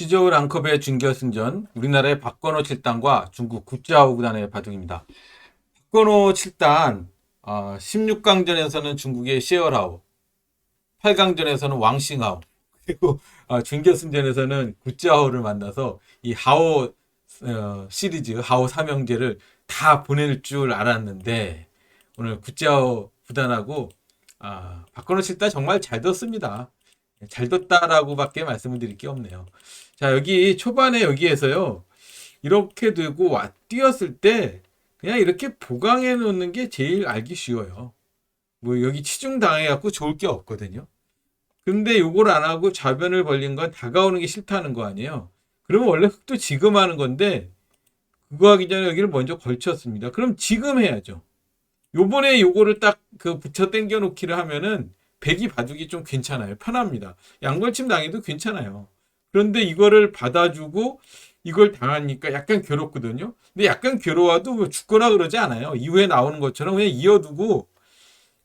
시저우 랑컵의 준결승전 우리나라의 박건호 7단과 중국 구짜오 구단의 바둑입니다. 박건호 7단 16강전에서는 중국의 시어라오 8강전에서는 왕싱하오 그리고 어, 준결승전에서는 구짜오를 만나서 이 하오 어, 시리즈 하오 삼형제를 다 보낼 줄 알았는데 오늘 구짜오 구단하고 아, 박건호 7단 정말 잘 뒀습니다. 잘 뒀다라고밖에 말씀을 드릴 게 없네요. 자, 여기 초반에 여기에서요. 이렇게 되고 와 뛰었을 때 그냥 이렇게 보강해 놓는 게 제일 알기 쉬워요. 뭐 여기 치중 당해 갖고 좋을 게 없거든요. 근데 요걸 안 하고 좌변을 벌린 건 다가오는 게 싫다는 거 아니에요. 그러면 원래 흑도 지금 하는 건데 그거 하기 전에 여기를 먼저 걸쳤습니다. 그럼 지금 해야죠. 요번에 요거를 딱 그 붙여 당겨 놓기를 하면은 백이 바둑이 좀 괜찮아요. 편합니다. 양걸침 당해도 괜찮아요. 그런데 이거를 받아주고 이걸 당하니까 약간 괴롭거든요. 근데 약간 괴로워도 뭐 죽거나 그러지 않아요. 이후에 나오는 것처럼 그냥 이어두고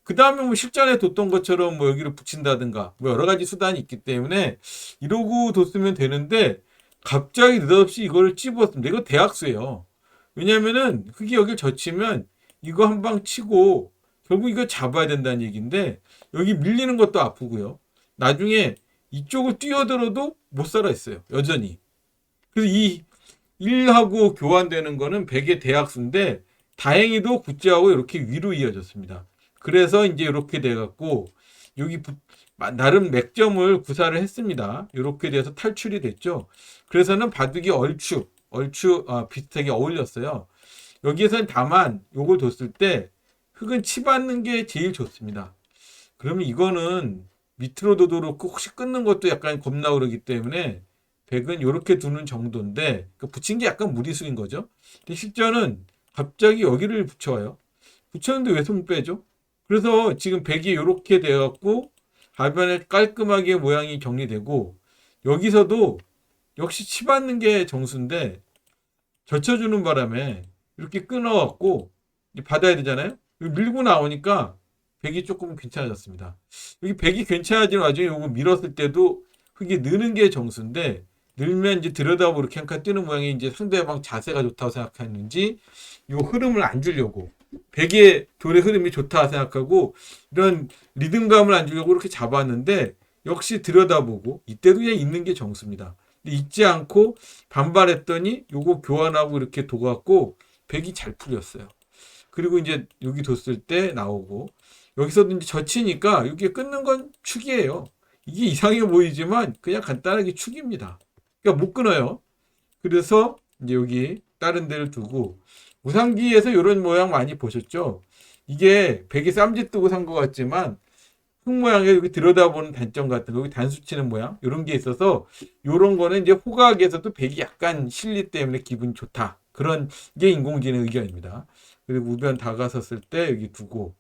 그 다음에 뭐 실전에 뒀던 것처럼 뭐 여기를 붙인다든가 뭐 여러 가지 수단이 있기 때문에 이러고 뒀으면 되는데 갑자기 느닷없이 이거를 찝었습니다. 이거 대학수예요. 왜냐면은 흙이 여기를 젖히면 이거 한 방 치고 결국 이거 잡아야 된다는 얘기인데 여기 밀리는 것도 아프고요. 나중에 이쪽을 뛰어들어도 못 살아 있어요. 여전히. 그래서 이 1하고 교환되는 거는 100의 대학수인데 다행히도 구찌하고 이렇게 위로 이어졌습니다. 그래서 이제 이렇게 돼 갖고 여기 부- 나름 맥점을 구사를 했습니다. 이렇게 돼서 탈출이 됐죠. 그래서는 바둑이 얼추 얼추 아, 비슷하게 어울렸어요. 여기에서는 다만 요걸 뒀을 때 흙은 치받는 게 제일 좋습니다. 그러면 이거는 밑으로 둬도 그렇고 혹시 끊는 것도 약간 겁나 그러기 때문에 백은 이렇게 두는 정도인데 그 붙인 게 약간 무리수인 거죠. 근데 실전은 갑자기 여기를 붙여요. 붙였는데 왜 손 빼죠? 그래서 지금 백이 이렇게 돼갖고 가변에 깔끔하게 모양이 정리되고 여기서도 역시 치받는 게 정수인데 젖혀주는 바람에 이렇게 끊어갖고 받아야 되잖아요. 밀고 나오니까 백이 조금 괜찮아졌습니다. 여기 백이 괜찮아진 와중에 요거 밀었을 때도 흙이 느는 게 정수인데 늘면 이제 들여다보고 이렇게 한칸 뜨는 모양이 이제 상대방 자세가 좋다고 생각했는지 요 흐름을 안 주려고 백의 돌의 흐름이 좋다 생각하고 이런 리듬감을 안 주려고 이렇게 잡았는데 역시 들여다보고 이때도 그냥 있는 게 정수입니다. 있지 않고 반발했더니 요거 교환하고 이렇게 둬갖고 백이 잘 풀렸어요. 그리고 이제 여기 뒀을 때 나오고 여기서도 이제 젖히니까 여기 끊는 건 축이에요. 이게 이상해 보이지만 그냥 간단하게 축입니다. 그러니까 못 끊어요. 그래서 이제 여기 다른 데를 두고 우상기에서 이런 모양 많이 보셨죠? 이게 백이 쌈짓 뜨고 산 것 같지만 흙 모양에 여기 들여다보는 단점 같은 거, 여기 단수 치는 모양 이런 게 있어서 이런 거는 이제 호각에서도 백이 약간 실리 때문에 기분 좋다. 그런 게 인공지능 의견입니다. 그리고 우변 다가섰을 때 여기 두고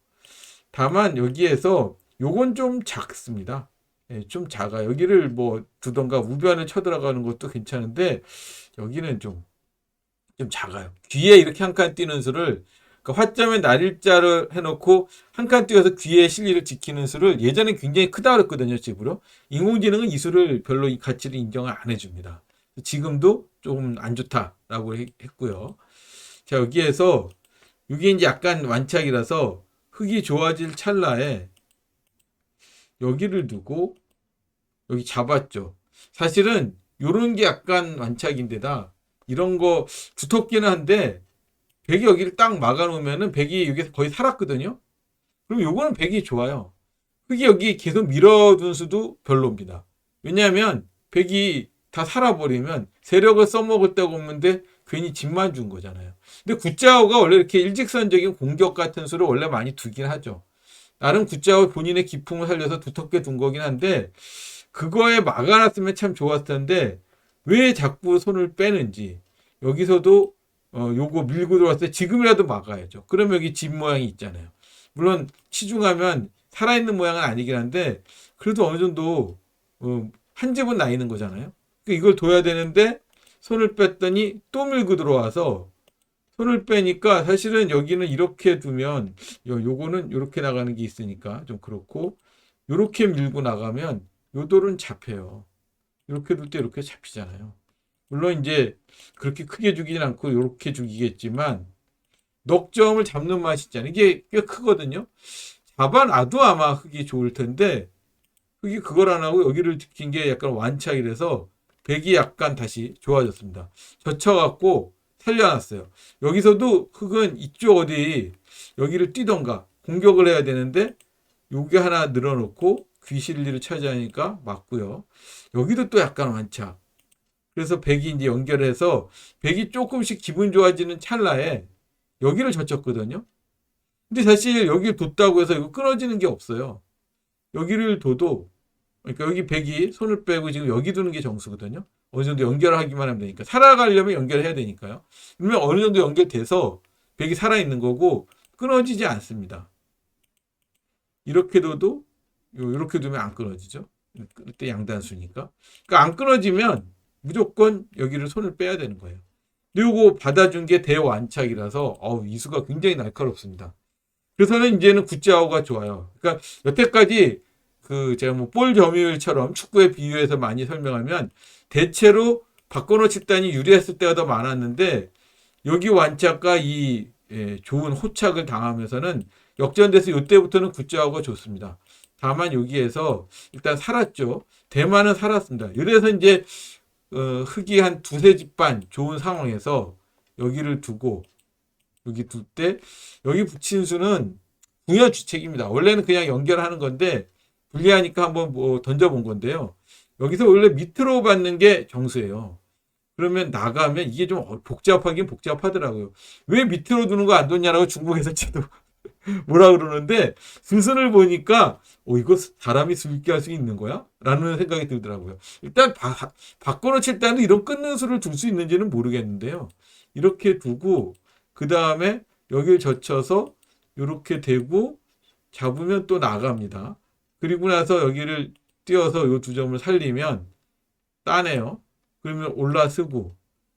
다만 여기에서 요건 좀 작습니다. 예, 좀 작아. 여기를 뭐 두던가 우변을 쳐들어가는 것도 괜찮은데 여기는 좀, 좀 작아요. 귀에 이렇게 한 칸 띄는 수를 그러니까 화점에 날일자를 해놓고 한 칸 띄어서 귀의 실리를 지키는 수를 예전에 굉장히 크다 그랬거든요, 집으로. 인공지능은 이 수를 별로 이 가치를 인정을 안 해줍니다. 지금도 조금 안 좋다라고 했- 했고요. 자, 여기에서 이게 이제 약간 완착이라서 흙이 좋아질 찰나에 여기를 두고 여기 잡았죠. 사실은 요런 게 약간 완착인데다 이런 거 두텁기는 한데 백이 여기를 딱 막아놓으면은 백이 여기서 거의 살았거든요. 그럼 요거는 백이 좋아요. 흙이 여기 계속 밀어둔 수도 별로입니다. 왜냐하면 백이 다 살아버리면 세력을 써먹을 데가 없는데 괜히 집만 준 거잖아요. 근데 구짜오가 원래 이렇게 일직선적인 공격 같은 수를 원래 많이 두긴 하죠. 나름 구짜오 본인의 기품을 살려서 두텁게 둔 거긴 한데 그거에 막아놨으면 참 좋았을 텐데 왜 자꾸 손을 빼는지 여기서도 어 요거 밀고 들어왔을 때 지금이라도 막아야죠. 그러면 여기 집 모양이 있잖아요. 물론 치중하면 살아있는 모양은 아니긴 한데 그래도 어느 정도 어, 한 집은 나 있는 거잖아요. 그러니까 이걸 둬야 되는데 손을 뺐더니 또 밀고 들어와서 손을 빼니까 사실은 여기는 이렇게 두면 요, 요거는 이렇게 나가는 게 있으니까 좀 그렇고 요렇게 밀고 나가면 요 돌은 잡혀요. 이렇게 둘 때 이렇게 잡히잖아요. 물론 이제 그렇게 크게 죽이진 않고 이렇게 죽이겠지만 넉점을 잡는 맛이 있잖아요. 이게 꽤 크거든요. 잡아놔도 아마 흙이 좋을 텐데 흙이 그걸 안 하고 여기를 지킨 게 약간 완착이라서 백이 약간 다시 좋아졌습니다. 젖혀갖고 살려놨어요. 여기서도 흙은 이쪽 어디 여기를 뛰던가 공격을 해야 되는데 요게 하나 늘어놓고 귀실리를 차지하니까 맞고요. 여기도 또 약간 완착. 그래서 백이 이제 연결해서 백이 조금씩 기분 좋아지는 찰나에 여기를 젖혔거든요. 근데 사실 여기를 뒀다고 해서 이거 끊어지는 게 없어요. 여기를 둬도 그러니까 여기 백이 손을 빼고 지금 여기 두는 게 정수거든요. 어느 정도 연결하기만 하면 되니까 살아가려면 연결해야 되니까요. 그러면 어느 정도 연결돼서 백이 살아 있는 거고 끊어지지 않습니다. 이렇게 둬도 요- 이렇게 두면 안 끊어지죠. 그때 양단수니까. 그러니까 안 끊어지면 무조건 여기를 손을 빼야 되는 거예요. 요거 받아준 게 대완착이라서 어우 이수가 굉장히 날카롭습니다. 그래서는 이제는 굿자오가 좋아요. 그러니까 여태까지 그 제가 뭐 볼 점유율처럼 축구에 비유해서 많이 설명하면 대체로 박건호 집단이 유리했을 때가 더 많았는데 여기 완착과 이 예, 좋은 호착을 당하면서는 역전돼서 이때부터는 굿자오가 좋습니다. 다만 여기에서 일단 살았죠. 대만은 살았습니다. 이래서 이제 어, 흙이 한 두세 집반 좋은 상황에서 여기를 두고 여기 둘 때 여기 붙인 수는 궁여 주책입니다. 원래는 그냥 연결하는 건데 불리하니까 한번 뭐 던져본 건데요. 여기서 원래 밑으로 받는 게 정수예요. 그러면 나가면 이게 좀 어, 복잡하긴 복잡하더라고요. 왜 밑으로 두는 거 안 뒀냐라고 중국에서 저도 뭐라 그러는데 수순을 보니까 어 이거 사람이 수 있게 할 수 있는 거야? 라는 생각이 들더라고요. 일단 바, 바꿔놓 칠 때는 이런 끊는 수를 둘수 있는지는 모르겠는데요. 이렇게 두고 그 다음에 여기를 젖혀서 이렇게 대고 잡으면 또 나갑니다. 그리고 나서 여기를 띄어서 이 두 점을 살리면 따네요. 그러면 올라서고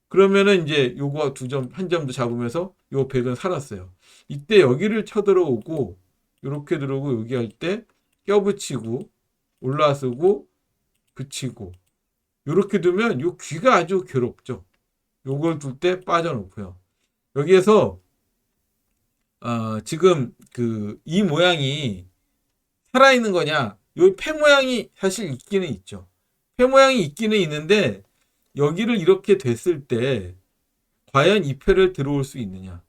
그러면은 이제 요거 두 점, 한 점도 잡으면서 요 백은 살았어요. 이때 여기를 쳐들어오고 이렇게 들어오고 여기 할 때 껴붙이고 올라서고 붙이고 이렇게 두면 요 귀가 아주 괴롭죠. 요걸 둘 때 빠져놓고요. 여기에서 어, 지금 그 이 모양이 살아있는 거냐? 요폐 모양이 사실 있기는 있죠. 폐 모양이 있기는 있는데 여기를 이렇게 됐을 때 과연 이 폐를 들어올 수 있느냐?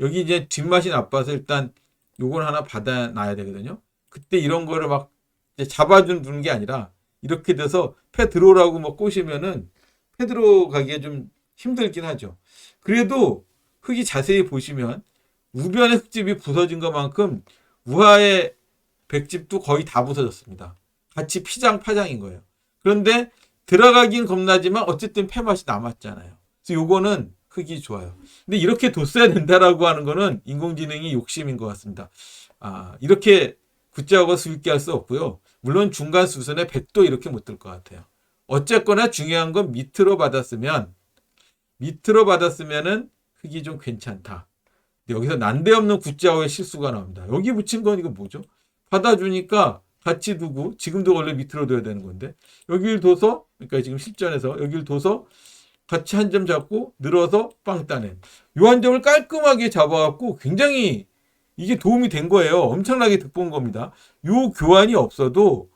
여기 이제 뒷맛이 나빠서 일단 요걸 하나 받아놔야 되거든요. 그때 이런 거를 막 잡아주는 게 아니라 이렇게 돼서 폐 들어오라고 뭐 꼬시면은 폐 들어가기가 좀 힘들긴 하죠. 그래도 흙이 자세히 보시면 우변의 흙집이 부서진 것만큼 우하의 백집도 거의 다 부서졌습니다. 같이 피장 파장인 거예요. 그런데 들어가긴 겁나지만 어쨌든 폐맛이 남았잖아요. 그래서 요거는 흙이 좋아요. 근데 이렇게 뒀어야 된다라고 하는 거는 인공지능이 욕심인 것 같습니다. 아, 이렇게 굿자오가 수익게 할 수 없고요. 물론 중간 수순에 100도 이렇게 못 들 것 같아요. 어쨌거나 중요한 건 밑으로 받았으면 밑으로 받았으면은 흙이 좀 괜찮다. 근데 여기서 난데없는 굿자오의 실수가 나옵니다. 여기 붙인 건 이거 뭐죠? 받아주니까 같이 두고 지금도 원래 밑으로 둬야 되는 건데 여기를 둬서 그러니까 지금 실전에서 여기를 둬서 같이 한 점 잡고 늘어서 빵 따낸 요 한 점을 깔끔하게 잡아갖고 굉장히 이게 도움이 된 거예요. 엄청나게 득본 겁니다. 요 교환이 없어도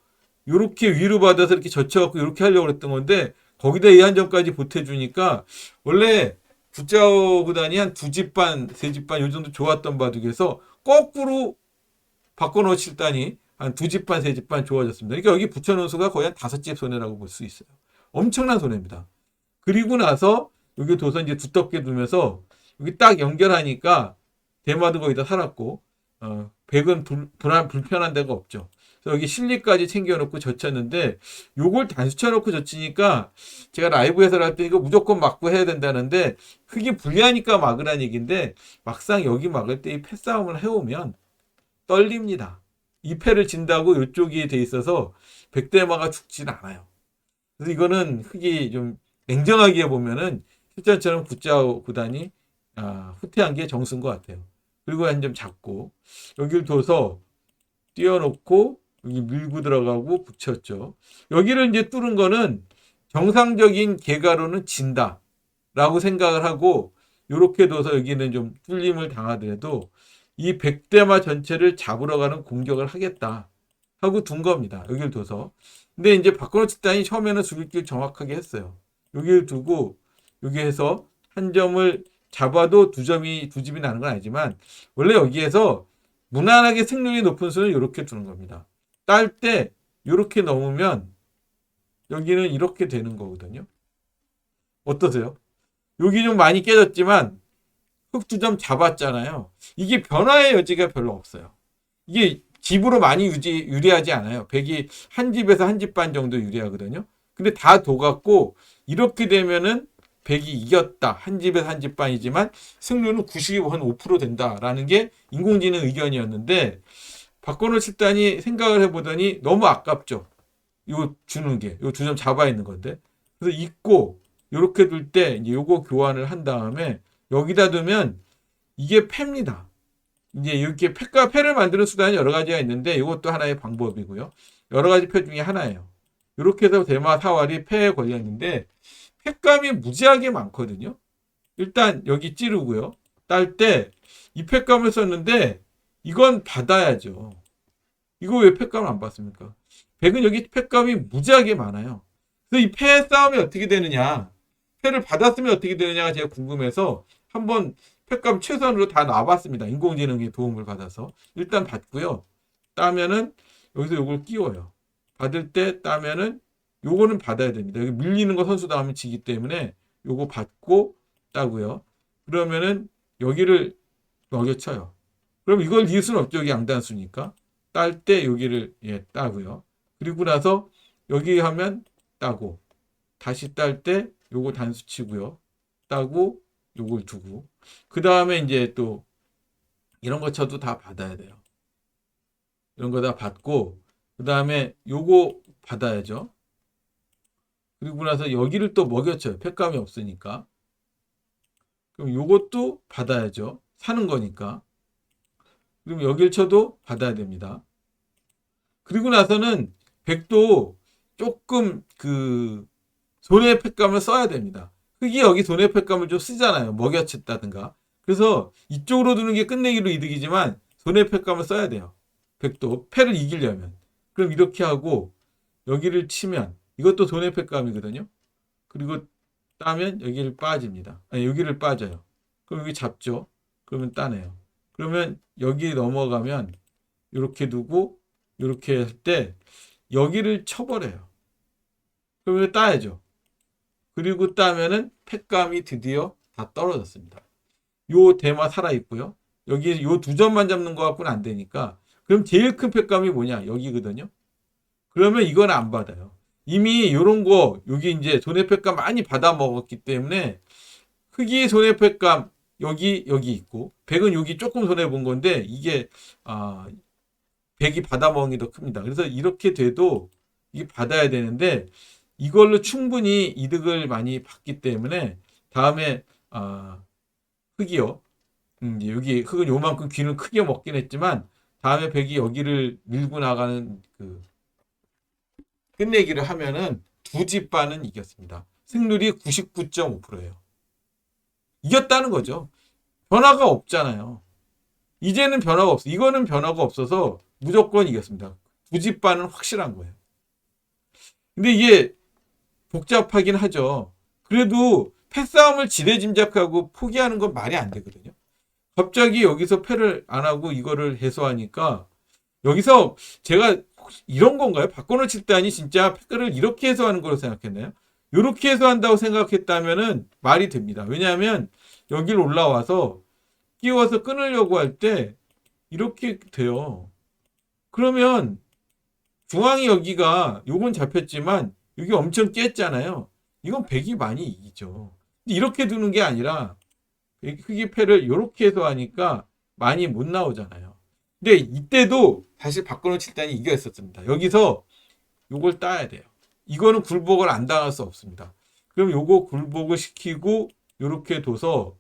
요렇게 위로 받아서 이렇게 젖혀갖고 이렇게 하려고 그랬던 건데 거기다 이 한 점까지 보태주니까 원래 구자오 구단이 한 두 집 반, 세 집 반 요 정도 좋았던 바둑에서 거꾸로 칠단이 한두 집 반, 세 집 반 좋아졌습니다. 그러니까 여기 붙여놓은 수가 거의 한 다섯 집 손해라고 볼 수 있어요. 엄청난 손해입니다. 그리고 나서 여기 둬서 이제 두텁게 두면서 여기 딱 연결하니까 대마도 거의 다 살았고 어, 백은 불, 불안 불편한 데가 없죠. 그래서 여기 실리까지 챙겨놓고 젖혔는데 요걸 단수쳐놓고 젖히니까 제가 라이브 해설할 때 이거 무조건 막고 해야 된다는데 흙이 불리하니까 막으란 얘기인데 막상 여기 막을 때 이 패싸움을 해오면 떨립니다. 이 패를 진다고 이쪽이 돼 있어서 백대마가 죽진 않아요. 그래서 이거는 흙이 좀 냉정하게 보면은 실전처럼 굿자오 구단이 아, 후퇴한 게 정수인 것 같아요. 그리고 한 점 잡고 여기를 둬서 띄워놓고 여기 밀고 들어가고 붙였죠. 여기를 이제 뚫은 거는 정상적인 개가로는 진다. 라고 생각을 하고 이렇게 둬서 여기는 좀 뚫림을 당하더라도 이 백대마 전체를 잡으러 가는 공격을 하겠다 하고 둔 겁니다. 여기를 둬서. 근데 이제 박건호 집단이 처음에는 수비길 정확하게 했어요. 여기를 두고 여기 해서 한 점을 잡아도 두 점이 두 집이 나는 건 아니지만 원래 여기에서 무난하게 승률이 높은 수는 이렇게 두는 겁니다. 딸 때 이렇게 넘으면 여기는 이렇게 되는 거거든요. 어떠세요? 여기 좀 많이 깨졌지만 흙두점 잡았잖아요. 이게 변화의 여지가 별로 없어요. 이게 집으로 많이 유지, 유리하지 않아요. 백이 한 집에서 한 집 반 정도 유리하거든요. 근데 다 도갔고 이렇게 되면은 백이 이겼다. 한 집에서 한 집 반이지만 승률은 95% 된다라는 게 인공지능 의견이었는데 박건호 칠단이 생각을 해보더니 너무 아깝죠. 이거 주는 게, 이거 두 점 잡아 있는 건데. 그래서 잊고 이렇게 둘 때 이제 요거 교환을 한 다음에 여기다 두면 이게 패입니다. 이제 이렇게 패가 패를 만드는 수단이 여러 가지가 있는데 이것도 하나의 방법이고요. 여러 가지 패 중에 하나예요. 이렇게 해서 대마 사활이 패에 걸려 있는데 패감이 무지하게 많거든요. 일단 여기 찌르고요. 딸 때이 패감을 썼는데 이건 받아야죠. 이거 왜 패감을 안 받습니까? 백은 여기 패감이 무지하게 많아요. 그래서 이패 싸움이 어떻게 되느냐, 패를 받았으면 어떻게 되느냐가 제가 궁금해서 한번 패감 최선으로 다 놔봤습니다. 인공지능의 도움을 받아서 일단 받고요. 따면은 여기서 요걸 끼워요. 받을 때 따면은 요거는 받아야 됩니다. 여기 밀리는 거 선수 다음에 지기 때문에 요거 받고 따고요. 그러면은 여기를 먹여쳐요. 그럼 이걸 이을 수는 없죠. 여기 양단수니까. 딸 때 여기를 예, 따고요. 그리고 나서 여기 하면 따고 다시 딸 때 요거 단수 치고요. 따고 요걸 두고 그 다음에 이제 또 이런 거 쳐도 다 받아야 돼요. 이런 거 다 받고 그 다음에 요거 받아야죠. 그리고 나서 여기를 또 먹여쳐요. 팩감이 없으니까. 그럼 요것도 받아야죠. 사는 거니까. 그럼 여길 쳐도 받아야 됩니다. 그리고 나서는 백도 조금 그 손해 팩감을 써야 됩니다. 흙이 여기 손해 팩감을 좀 쓰잖아요. 먹여쳤다든가. 그래서 이쪽으로 두는 게 끝내기로 이득이지만 손해 팩감을 써야 돼요. 백도 패를 이기려면. 그럼 이렇게 하고 여기를 치면 이것도 손해 팩감이거든요. 그리고 따면 여기를 빠집니다. 아니 여기를 빠져요. 그럼 여기 잡죠. 그러면 따네요. 그러면 여기 넘어가면 이렇게 두고 이렇게 할 때 여기를 쳐버려요. 그러면 따야죠. 그리고 따면은 팩감이 드디어 다 떨어졌습니다. 요 대마 살아 있고요. 여기 요 두 점만 잡는 거 갖고는 안 되니까 그럼 제일 큰 팩감이 뭐냐 여기거든요. 그러면 이건 안 받아요. 이미 요런 거 여기 이제 손해팩감 많이 받아 먹었기 때문에 흑이 손해팩감 여기 여기 있고 백은 여기 조금 손해 본 건데 이게 아 백이 받아 먹은 게 더 큽니다. 그래서 이렇게 돼도 이게 받아야 되는데 이걸로 충분히 이득을 많이 받기 때문에 다음에 아 흑이요. 음, 여기 흑은 요만큼 귀는 크게 먹긴 했지만 다음에 백이 여기를 밀고 나가는 그 끝내기를 하면은 두 집 반은 이겼습니다. 승률이 99.5%예요. 이겼다는 거죠. 변화가 없잖아요. 이제는 변화가 없어. 이거는 변화가 없어서 무조건 이겼습니다. 두 집 반은 확실한 거예요. 근데 이게 복잡하긴 하죠. 그래도 패싸움을 지레 짐작하고 포기하는 건 말이 안 되거든요. 갑자기 여기서 패를 안 하고 이거를 해소하니까 여기서 제가 이런 건가요? 박건호 칠단이 진짜 패를 이렇게 해소하는 걸로 생각했나요? 이렇게 해소한다고 생각했다면은 말이 됩니다. 왜냐하면 여길 올라와서 끼워서 끊으려고 할 때 이렇게 돼요. 그러면 중앙이 여기가 요건 잡혔지만 여기 엄청 깼잖아요. 이건 백이 많이 이기죠. 이렇게 두는 게 아니라 흑이 패를 이렇게 해서 하니까 많이 못 나오잖아요. 근데 이때도 다시 박건호 칠단이 이겼었습니다. 여기서 요걸 따야 돼요. 이거는 굴복을 안 당할 수 없습니다. 그럼 요거 굴복을 시키고 요렇게 둬서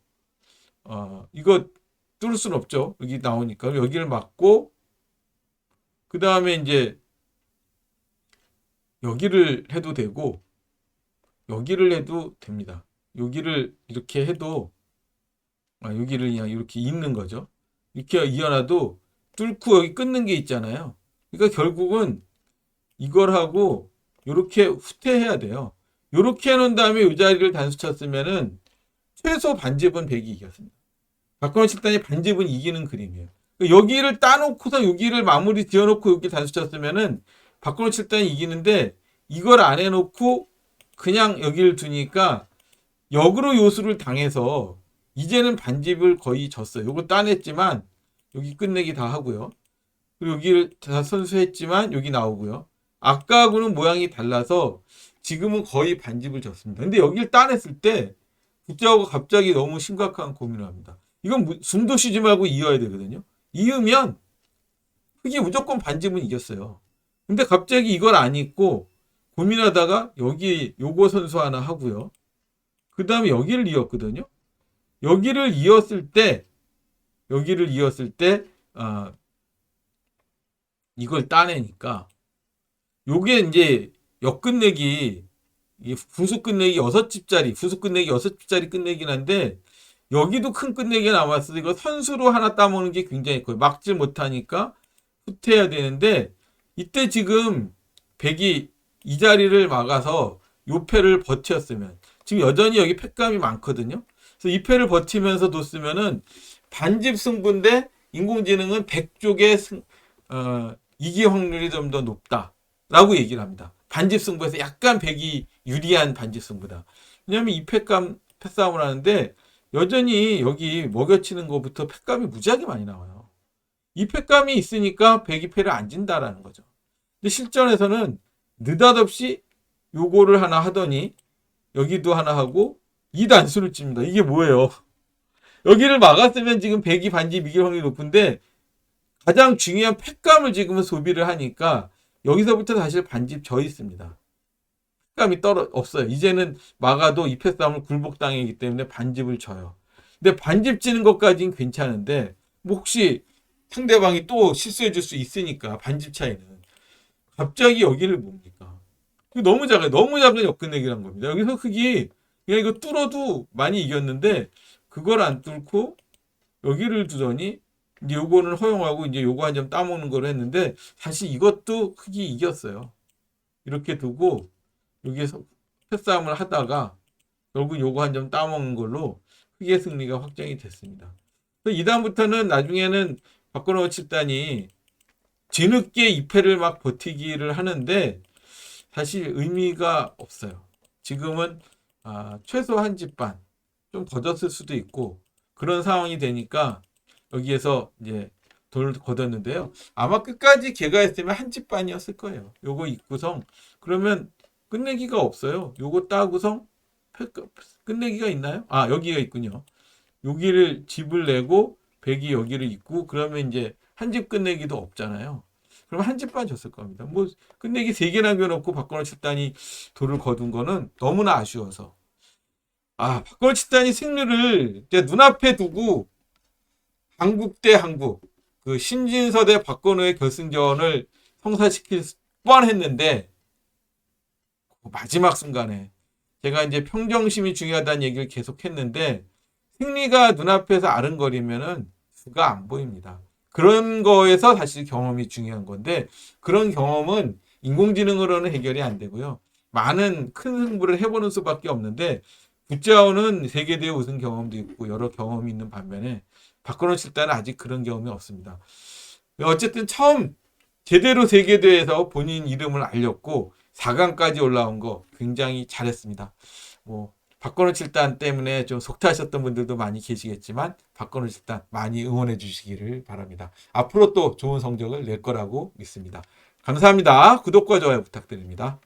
어 이거 뚫을 수는 없죠. 여기 나오니까 여기를 막고 그 다음에 이제 여기를 해도 되고 여기를 해도 됩니다. 여기를 이렇게 해도 아, 여기를 그냥 이렇게 잇는 거죠. 이렇게 이어놔도 뚫고 여기 끊는 게 있잖아요. 그러니까 결국은 이걸 하고 이렇게 후퇴해야 돼요. 이렇게 해놓은 다음에 이 자리를 단수 쳤으면은 최소 반집은 100이 이겼습니다. 박건호 칠단이 반집은 이기는 그림이에요. 여기를 따놓고서 여기를 마무리 지어놓고 여기 단수 쳤으면은 박건호 칠단이 이기는데 이걸 안 해놓고 그냥 여기를 두니까 역으로 요수를 당해서 이제는 반집을 거의 졌어요. 요거 따냈지만 여기 끝내기 다 하고요. 그리고 여기를 다 선수했지만 여기 나오고요. 아까하고는 모양이 달라서 지금은 거의 반집을 졌습니다. 근데 여기를 따냈을 때 국자하고 갑자기 너무 심각한 고민을 합니다. 이건 무- 숨도 쉬지 말고 이어야 되거든요. 이으면 흑이 무조건 반집은 이겼어요. 근데 갑자기 이걸 안 잊고 고민하다가 여기 요거 선수 하나 하고요. 그 다음에 여기를 이었거든요. 여기를 이었을 때, 여기를 이었을 때, 아, 이걸 따내니까, 요게 이제 역끝내기, 이 부수 끝내기 여섯 집짜리, 부수 끝내기 여섯 집짜리 끝내긴 한데, 여기도 큰 끝내기가 남았어. 이거 선수로 하나 따먹는 게 굉장히 커요. 막지 못하니까 후퇴해야 되는데, 이때 지금 백이 이 자리를 막아서 요 패를 버텼으면, 지금 여전히 여기 패감이 많거든요. 그래서 이 패를 버티면서 뒀으면은 반집 승부인데 인공지능은 100쪽의 승, 어, 이기 확률이 좀 더 높다라고 얘기를 합니다. 반집 승부에서 약간 100이 유리한 반집 승부다. 왜냐하면 이 패감 패싸움을 하는데 여전히 여기 먹여치는 것부터 패감이 무지하게 많이 나와요. 이 패감이 있으니까 100이 패를 안 진다라는 거죠. 근데 실전에서는 느닷없이 요거를 하나 하더니 여기도 하나 하고 이 단수를 찝니다. 이게 뭐예요? 여기를 막았으면 지금 100이 반집 이길 확률이 높은데 가장 중요한 팩감을 지금은 소비를 하니까 여기서부터 사실 반집 져 있습니다. 팩감이 떨어 없어요. 이제는 막아도 이 패 싸움을 굴복당하기 때문에 반집을 져요. 근데 반집 지는 것까지는 괜찮은데 뭐 혹시 상대방이 또 실수해 줄 수 있으니까 반집 차이는 갑자기 여기를 뭡니까? 너무 작아요. 너무 작은 역근내기란 겁니다. 여기서 흑이 그냥 이거 뚫어도 많이 이겼는데 그걸 안 뚫고 여기를 두더니 이제 요거는 허용하고 이제 요거 한 점 따먹는 걸 했는데 사실 이것도 흑이 이겼어요. 이렇게 두고 여기에서 패싸움을 하다가 결국 요거 한 점 따먹는 걸로 흑의 승리가 확정이 됐습니다. 이 다음부터는 나중에는 박건호 칠단이 뒤늦게 2패를 막 버티기를 하는데 사실 의미가 없어요. 지금은 아, 최소 한 집 반, 좀더 졌을 수도 있고, 그런 상황이 되니까, 여기에서 이제 돈을 걷었는데요. 아마 끝까지 걔가 했으면 한 집 반이었을 거예요. 요거 입구성. 그러면 끝내기가 없어요. 요거 따구성, 패- 끝내기가 있나요? 아, 여기가 있군요. 여기를 집을 내고, 백이 여기를 입고, 그러면 이제 한 집 끝내기도 없잖아요. 그럼 한집반 졌을 겁니다. 뭐, 끝내기 세 개 남겨놓고 박건호 칠단이 돌을 거둔 거는 너무나 아쉬워서. 아, 박건호 칠단이 승리를 이제 눈앞에 두고 한국 대 한국, 그 신진서 대 박건호의 결승전을 성사시킬 뻔했는데 그 마지막 순간에 제가 이제 평정심이 중요하다는 얘기를 계속 했는데 승리가 눈앞에서 아른거리면은 수가 안 보입니다. 그런 거에서 사실 경험이 중요한 건데 그런 경험은 인공지능으로는 해결이 안 되고요. 많은 큰 승부를 해보는 수밖에 없는데 구자오는 세계대회 우승 경험도 있고 여러 경험이 있는 반면에 박건호 칠단은 아직 그런 경험이 없습니다. 어쨌든 처음 제대로 세계대회에서 본인 이름을 알렸고 4강까지 올라온 거 굉장히 잘했습니다. 뭐 박건호 칠단 때문에 좀 속타하셨던 분들도 많이 계시겠지만 박건호 칠단 많이 응원해 주시기를 바랍니다. 앞으로 또 좋은 성적을 낼 거라고 믿습니다. 감사합니다. 구독과 좋아요 부탁드립니다.